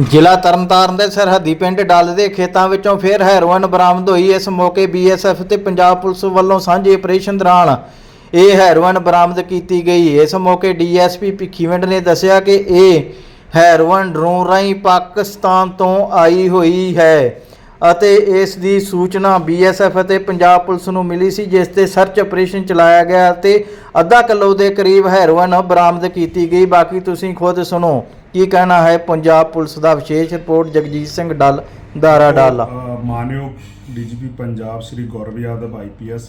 ਜ਼ਿਲ੍ਹਾ ਤਰਨਤਾਰਨ ਦੇ ਸਰਹੱਦੀ ਪਿੰਡ ਡੱਲ ਦੇ ਖੇਤਾਂ ਵਿੱਚੋਂ ਫਿਰ ਹੈਰੋਇਨ ਬਰਾਮਦ ਹੋਈ। ਇਸ ਮੌਕੇ ਬੀਐਸਐਫ ਤੇ ਪੰਜਾਬ ਪੁਲਿਸ ਵੱਲੋਂ ਸਾਂਝੇ ਆਪਰੇਸ਼ਨ ਦੌਰਾਨ ਇਹ ਹੈਰੋਇਨ ਬਰਾਮਦ ਕੀਤੀ ਗਈ। ਇਸ ਮੌਕੇ ਡੀਐਸਪੀ ਭਿੱਖੀਵਿੰਡ ਨੇ ਦੱਸਿਆ ਕਿ ਇਹ ਹੈਰੋਇਨ ਡਰੋਨ ਰਾਹੀਂ ਪਾਕਿਸਤਾਨ ਤੋਂ ਆਈ ਹੋਈ ਹੈ। ਅਤੇ ਇਸ ਦੀ ਸੂਚਨਾ ਬੀਐਸਐਫ ਅਤੇ ਪੰਜਾਬ ਪੁਲਿਸ ਨੂੰ ਮਿਲੀ ਸੀ ਜਿਸ ਤੇ ਸਰਚ ਆਪਰੇਸ਼ਨ ਚਲਾਇਆ ਗਿਆ ਅਤੇ ਅੱਧਾ ਕਿਲੋ ਦੇ ਕਰੀਬ ਹੈਰੋਇਨ ਬਰਾਮਦ ਕੀਤੀ ਗਈ। ਬਾਕੀ ਤੁਸੀਂ ਖੁਦ ਸੁਣੋ ਕੀ ਕਹਿਣਾ ਹੈ ਪੰਜਾਬ ਪੁਲਿਸ ਦਾ? ਵਿਸ਼ੇਸ਼ ਰਿਪੋਰਟ ਜਗਜੀਤ ਸਿੰਘ ਡੱਲ ਦਾਰਾ ਡਾਲਾ। ਅ, ਮਾਨਯੋਗ ਡੀਜੀਪੀ ਪੰਜਾਬ ਸ੍ਰੀ ਗੌਰਵ ਯਾਦਵ ਆਈਪੀਐਸ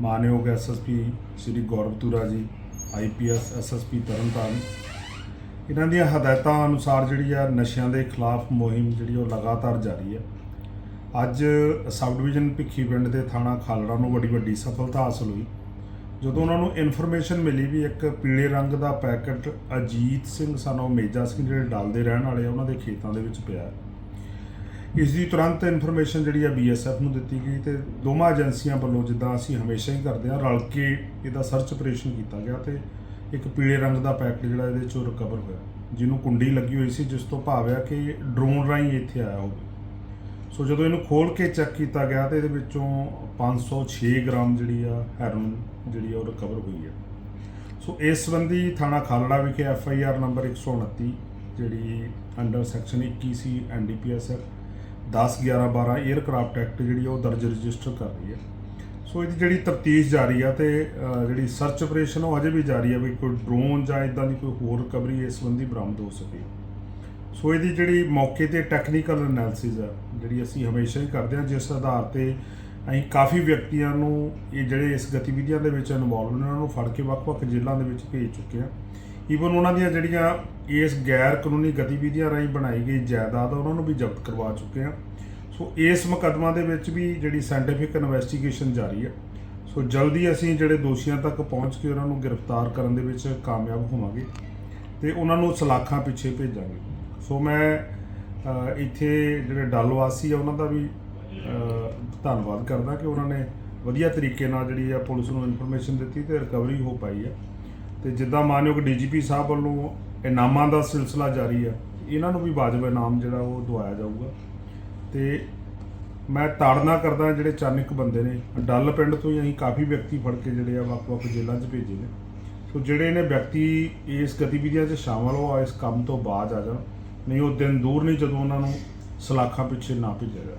ਮਾਨਯੋਗ SSP Shri Gaurav Toora ji IPS SSP Tarn Taran. ਇਹਨਾਂ ਦੀਆਂ ਹਦਾਇਤਾਂ ਅਨੁਸਾਰ ਜਿਹੜੀ ਆ ਨਸ਼ਿਆਂ ਦੇ ਖਿਲਾਫ ਮੁਹਿੰਮ ਜਿਹੜੀ ਉਹ ਲਗਾਤਾਰ ਜਾਰੀ ਹੈ ਅੱਜ ਸਬ ਡਿਵੀਜ਼ਨ ਭਿੱਖੀ ਪਿੰਡ ਦੇ ਥਾਣਾ ਖਾਲੜਾ ਨੂੰ ਬੜੀ ਵੱਡੀ ਸਫਲਤਾ ਹਾਸਲ ਹੋਈ। ਜਦੋਂ ਉਹਨਾਂ ਨੂੰ ਇਨਫੋਰਮੇਸ਼ਨ ਮਿਲੀ ਵੀ ਇੱਕ ਪੀਲੇ ਰੰਗ ਦਾ ਪੈਕਟ ਅਜੀਤ ਸਿੰਘ ਸਾਨੂੰ ਮੇਜਾ ਸਿੰਘ ਜਿਹੜੇ ਡਲ ਰਹਿਣ ਵਾਲੇ ਆ, ਉਹਨਾਂ ਦੇ ਖੇਤਾਂ ਦੇ ਵਿੱਚ ਪਿਆ ਇਸ ਦੀ ਤੁਰੰਤ ਇਨਫੋਰਮੇਸ਼ਨ ਜਿਹੜੀ ਆ ਬੀਐਸਐਫ ਨੂੰ ਦਿੱਤੀ ਗਈ ਤੇ ਦੋਵਾਂ ਏਜੰਸੀਆਂ ਵੱਲੋਂ ਜਿੱਦਾਂ ਅਸੀਂ ਹਮੇਸ਼ਾ ਹੀ ਕਰਦੇ ਹਾਂ, ਰਲ ਕੇ ਇਹਦਾ ਸਰਚ ਆਪਰੇਸ਼ਨ ਕੀਤਾ ਗਿਆ ਤੇ ਇੱਕ ਪੀਲੇ ਰੰਗ ਦਾ ਪੈਕਟ ਜਿਹੜਾ ਇਹਦੇ ਚੋਂ ਰਿਕਵਰ ਹੋਇਆ। ਜਿਹਨੂੰ ਕੁੰਡੀ ਲੱਗੀ ਹੋਈ ਸੀ, ਜਿਸ ਤੋਂ ਭਾਵ ਆ ਕਿ ਡਰੋਨ ਰਾਹੀਂ ਇੱਥੇ ਆਇਆ ਹੋਵੇ। ਸੋ ਜਦੋਂ ਇਹਨੂੰ ਖੋਲ ਕੇ ਚੈੱਕ ਕੀਤਾ ਗਿਆ ਤੇ ਇਹਦੇ ਵਿੱਚੋਂ 506 ਗ੍ਰਾਮ ਜਿਹੜੀ ਆ ਹੈਰੋਇਨ ਜਿਹੜੀ ਆ ਉਹ ਰਿਕਵਰ ਹੋਈ ਹੈ। ਸੋ ਇਸ ਸੰਬੰਧੀ ਥਾਣਾ ਖਾਲੜਾ ਵਿਖੇ ਐਫ ਆਈ ਆਰ ਨੰਬਰ 129 ਜਿਹੜੀ under section 21 C NDPS 10 11 12 aircraft act ਜਿਹੜੀ ਆ ਉਹ ਦਰਜ ਰਜਿਸਟਰ ਕਰ ਰਹੀ ਹੈ। ਸੋ ਇਹਦੀ ਜਿਹੜੀ ਤਫਤੀਸ਼ ਜਾਰੀ ਆ ਤੇ ਜਿਹੜੀ ਸਰਚ ਆਪਰੇਸ਼ਨ ਉਹ ਅਜੇ ਵੀ ਜਾਰੀ ਆ ਵੀ ਕੋਈ ਡਰੋਨ ਜਾਂ ਇਦਾਂ ਦੀ ਕੋਈ ਹੋਰ ਰਿਕਵਰੀ ਇਸ ਸੰਬੰਧੀ ਬਰਾਮਦ ਹੋ ਸਕੇ। ਸੋ ਇਹਦੀ ਜਿਹੜੀ ਮੌਕੇ ਤੇ ਟੈਕਨੀਕਲ ਐਨਾਲਿਸਿਸ ਆ ਜਿਹੜੀ ਅਸੀਂ ਹਮੇਸ਼ਾ ਹੀ ਕਰਦੇ ਹਾਂ ਜਿਸ ਆਧਾਰ ਤੇ ਅਸੀਂ ਕਾਫੀ ਵਿਅਕਤੀਆਂ ਨੂੰ ਇਹ ਜਿਹੜੇ ਇਸ ਗਤੀਵਿਧੀਆਂ ਦੇ ਵਿੱਚ ਇਨਵੋਲਵ ਨੇ ਉਹਨਾਂ ਨੂੰ ਫੜ ਕੇ ਵੱਖ-ਵੱਖ ਜ਼ਿਲ੍ਹਿਆਂ ਦੇ ਵਿੱਚ ਭੇਜ ਚੁੱਕੇ ਹਾਂ। ਈਵਨ ਉਹਨਾਂ ਦੀਆਂ ਜਿਹੜੀਆਂ ਇਸ ਗੈਰ ਕਾਨੂੰਨੀ ਗਤੀਵਿਧੀਆਂ ਰਾਹੀਂ ਬਣਾਈ ਗਈ ਜਾਇਦਾਦ ਆ, ਉਹਨਾਂ ਨੂੰ ਵੀ ਜ਼ਬਤ ਕਰਵਾ ਚੁੱਕੇ ਹਾਂ। ਸੋ ਇਸ ਮੁਕੱਦਮਾ ਦੇ ਵਿੱਚ ਵੀ ਜਿਹੜੀ ਸਾਇੰਟੀਫਿਕ ਇਨਵੈਸਟੀਗੇਸ਼ਨ ਜਾਰੀ ਹੈ ਸੋ ਜਲਦੀ ਅਸੀਂ ਜਿਹੜੇ ਦੋਸ਼ੀਆਂ ਤੱਕ ਪਹੁੰਚ ਕੇ ਉਹਨਾਂ ਨੂੰ ਗ੍ਰਿਫਤਾਰ ਕਰਨ ਦੇ ਵਿੱਚ ਕਾਮਯਾਬ ਹੋਵਾਂਗੇ ਤੇ ਉਹਨਾਂ ਨੂੰ ਸਲਾਖਾਂ ਪਿੱਛੇ ਭੇਜਾਂਗੇ। ਸੋ ਮੈਂ ਇੱਥੇ ਜਿਹੜੇ ਡੱਲ ਵਾਸੀ ਆ, ਉਹਨਾਂ ਦਾ ਵੀ ਧੰਨਵਾਦ ਕਰਦਾ ਕਿ ਉਹਨਾਂ ਨੇ ਵਧੀਆ ਤਰੀਕੇ ਨਾਲ ਜਿਹੜੀ ਆ ਪੁਲਿਸ ਨੂੰ ਇਨਫੋਰਮੇਸ਼ਨ ਦਿੱਤੀ ਤੇ ਰਿਕਵਰੀ ਹੋ ਪਾਈ ਆ। ਤੇ ਜਿੱਦਾਂ ਮਾਨਯੋਗ ਡੀਜੀਪੀ ਸਾਹਿਬ ਵੱਲੋਂ ਇਨਾਮਾਂ ਦਾ ਸਿਲਸਿਲਾ ਜਾਰੀ ਆ, ਇਹਨਾਂ ਨੂੰ ਵੀ ਵਾਜਬ ਇਨਾਮ ਜਿਹੜਾ ਉਹ ਦਵਾਇਆ ਜਾਊਗਾ। ਤੇ ਮੈਂ ਤਾੜਨਾ ਕਰਦਾ ਜਿਹੜੇ ਚਾਨਕ ਬੰਦੇ ਨੇ, ਡੱਲ ਪਿੰਡ ਤੋਂ ਹੀ ਅਸੀਂ ਕਾਫੀ ਵਿਅਕਤੀ ਫੜ ਕੇ ਜਿਹੜੇ ਆ ਵੱਖ-ਵੱਖ ਜੇਲ੍ਹਾਂ 'ਚ ਭੇਜੇ ਨੇ। ਸੋ ਜਿਹੜੇ ਨੇ ਵਿਅਕਤੀ ਇਸ ਗਤੀਵਿਧੀਆਂ 'ਚ ਸ਼ਾਮਲ ਹੋ, ਇਸ ਕੰਮ ਤੋਂ ਬਾਅਦ ਆ ਜਾਣ। ਨਹੀਂ ਉਹ ਦਿਨ ਦੂਰ ਨਹੀਂ ਜਦੋਂ ਉਹਨਾਂ ਨੂੰ ਸਲਾਖਾਂ ਪਿੱਛੇ ਨਾ ਭੇਜਿਆ ਜਾਵੇ।